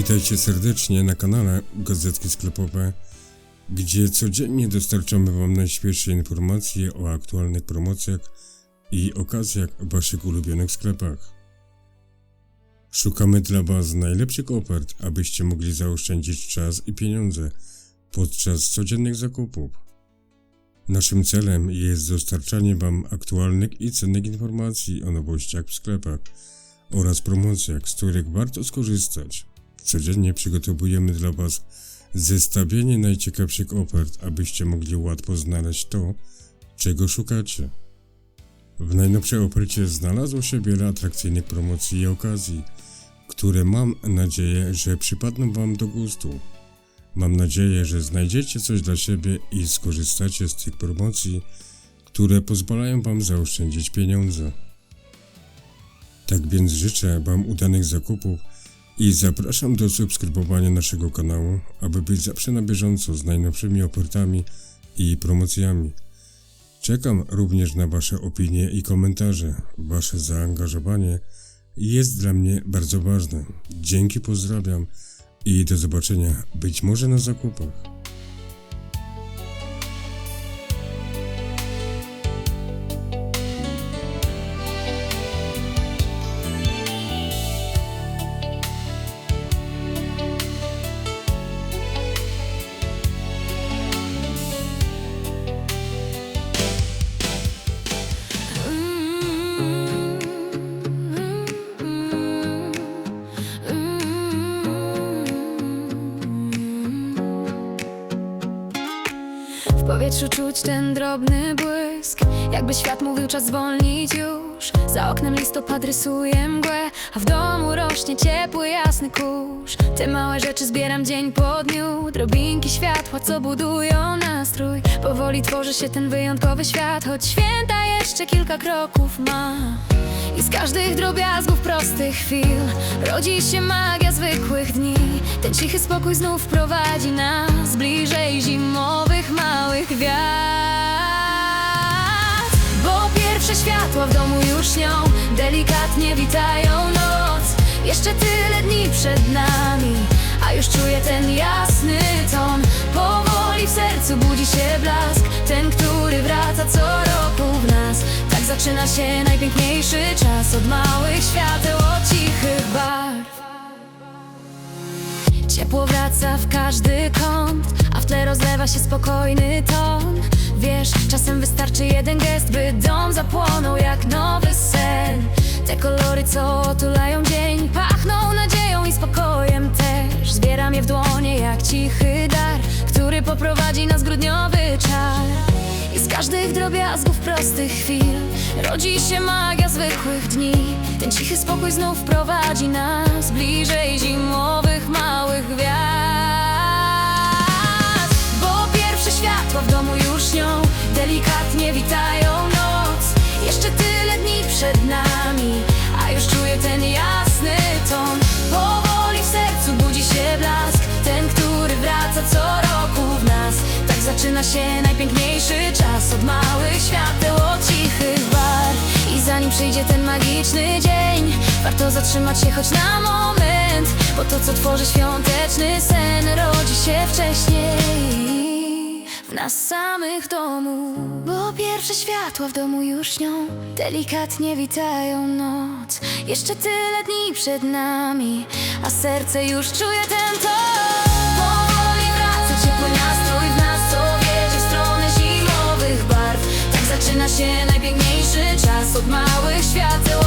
Witajcie serdecznie na kanale Gazetki Sklepowe, gdzie codziennie dostarczamy Wam najświeższe informacje o aktualnych promocjach i okazjach w Waszych ulubionych sklepach. Szukamy dla Was najlepszych ofert, abyście mogli zaoszczędzić czas i pieniądze podczas codziennych zakupów. Naszym celem jest dostarczanie Wam aktualnych i cennych informacji o nowościach w sklepach oraz promocjach, z których warto skorzystać. Codziennie przygotowujemy dla Was zestawienie najciekawszych ofert, abyście mogli łatwo znaleźć to, czego szukacie. W najnowszej ofercie znalazło się wiele atrakcyjnych promocji i okazji, które mam nadzieję, że przypadną Wam do gustu. Mam nadzieję, że znajdziecie coś dla siebie i skorzystacie z tych promocji, które pozwalają Wam zaoszczędzić pieniądze. Tak więc życzę Wam udanych zakupów i zapraszam do subskrybowania naszego kanału, aby być zawsze na bieżąco z najnowszymi ofertami i promocjami. Czekam również na Wasze opinie i komentarze. Wasze zaangażowanie jest dla mnie bardzo ważne. Dzięki, pozdrawiam i do zobaczenia być może na zakupach. W powietrzu czuć ten drobny błysk. Jakby świat mówił czas zwolnić już. Za oknem listopad rysuje mgłę A w domu rośnie ciepły, jasny kurz. Te małe rzeczy zbieram dzień po dniu. Drobinki światła, co budują nastrój. Powoli tworzy się ten wyjątkowy świat Choć święta jeszcze kilka kroków ma. I z każdych drobiazgów prostych chwil Rodzi się magia zwykłych dni. Ten cichy spokój znów prowadzi nas Bliżej małych gwiazd. Bo pierwsze światła w domu już śnią Delikatnie witają noc. Jeszcze tyle dni przed nami A już czuję ten jasny ton. Powoli w sercu budzi się blask Ten, który wraca co roku w nas. Tak zaczyna się najpiękniejszy czas Od małych świateł, od cichych barw. Ciepło wraca w każdy kąt, tle rozlewa się spokojny ton. Wiesz, czasem wystarczy jeden gest, by dom zapłonął jak nowy sen. Te kolory, co otulają dzień, pachną nadzieją i spokojem też. Zbieram je w dłonie jak cichy dar, który poprowadzi nas grudniowy czar. I z każdych drobiazgów prostych chwil rodzi się magia zwykłych dni. Ten cichy spokój znów prowadzi nas bliżej zimowych małych gwiazd. Przed nami, a już czuję ten jasny ton. Powoli w sercu budzi się blask, ten, który wraca co roku w nas. Tak zaczyna się najpiękniejszy czas od małych świateł, od cichych bar. I zanim przyjdzie ten magiczny dzień, warto zatrzymać się choć na moment, bo to, co tworzy świąteczny sen, rodzi się wcześniej nas samych domu. Bo pierwsze światła w domu już śnią Delikatnie witają noc. Jeszcze tyle dni przed nami A serce już czuje ten ton Powoli wraca ciepły nastrój w nas Co wiedzie w stronę zimowych barw. Tak zaczyna się najpiękniejszy czas Od małych świateł.